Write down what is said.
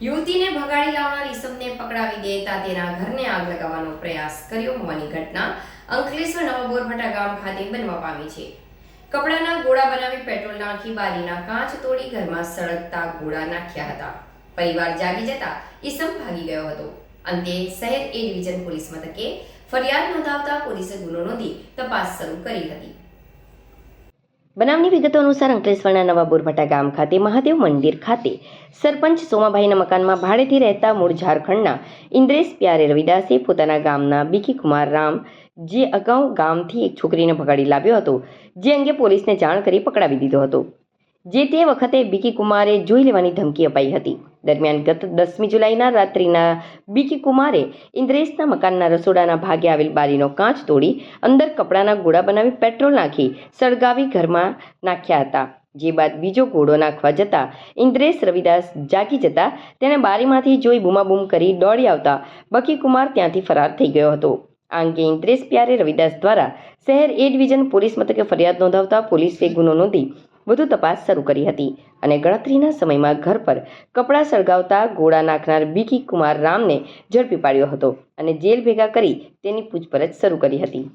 યુવતીને ભગાડી લાવનાર ઈસમને પકડાવી દેતા તેના ઘરને આગ લગાવવાનો પ્રયાસ કર્યો હોવાની ઘટના અંકલેશ્વર નવા બોરભટા ગામ ખાતે બનવા પામી છે. કપડાના ગોળા બનાવી પેટ્રોલ નાખી બારીના કાચ તોડી ઘરમાં સળગતા ગોળા નાખ્યા હતા. પરિવાર જાગી જતા ઈસમ ભાગી ગયો હતો. અંતે શહેર એ ડિવિઝન પોલીસ મથકે ફરિયાદ નોંધાવતા પોલીસે ગુનો નોંધી તપાસ શરૂ કરી હતી. બનાવની વિગતો અનુસાર અંકલેશ્વરના નવા બોરભટા ગામ ખાતે, મહાદેવ મંદિર ખાતે સરપંચ સોમાભાઈના મકાનમાં ભાડેથી રહેતા મૂળ ઝારખંડના ઇન્દ્રેશ પ્યારે રવિદાસે પોતાના ગામના બીકી કુમાર રામ, જે અગાઉ ગામથી એક છોકરીને ભગાડી લાવ્યો હતો, જે અંગે પોલીસને જાણ કરી પકડાવી દીધો હતો. જે તે વખતે બીકી કુમારે જોઈ લેવાની ધમકી અપાઈ હતી. દરમિયાન ગત દસમી જુલાઈના રાત્રિના બીકી કુમારે ઇન્દ્રેશના મકાનના રસોડાના ભાગે આવેલ બારીનો કાચ તોડી અંદર કપડાના ગોળા બનાવી પેટ્રોલ નાખી સળગાવી ઘરમાં નાખ્યા હતા. જે બાદ બીજો ગોળો નાખવા જતા ઇન્દ્રેશ રવિદાસ જાગી જતા તેણે બારીમાંથી જોઈ બૂમાબૂમ કરી દોડી આવતા બકી કુમાર ત્યાંથી ફરાર થઈ ગયો હતો. આ અંગે ઇન્દ્રેશ પ્યારે રવિદાસ દ્વારા શહેર એ ડિવિઝન પોલીસ મથકે ફરિયાદ નોંધાવતા પોલીસે ગુનો નોંધી વધુ તપાસ શરૂ કરી હતી અને ગણતરીના સમયમાં ઘર પર કપડાં સળગાવતા ગોળા નાખનાર બીકી કુમાર રામને ઝડપી પાડ્યો હતો અને જેલ ભેગા કરી તેની પૂછપરછ શરૂ કરી હતી.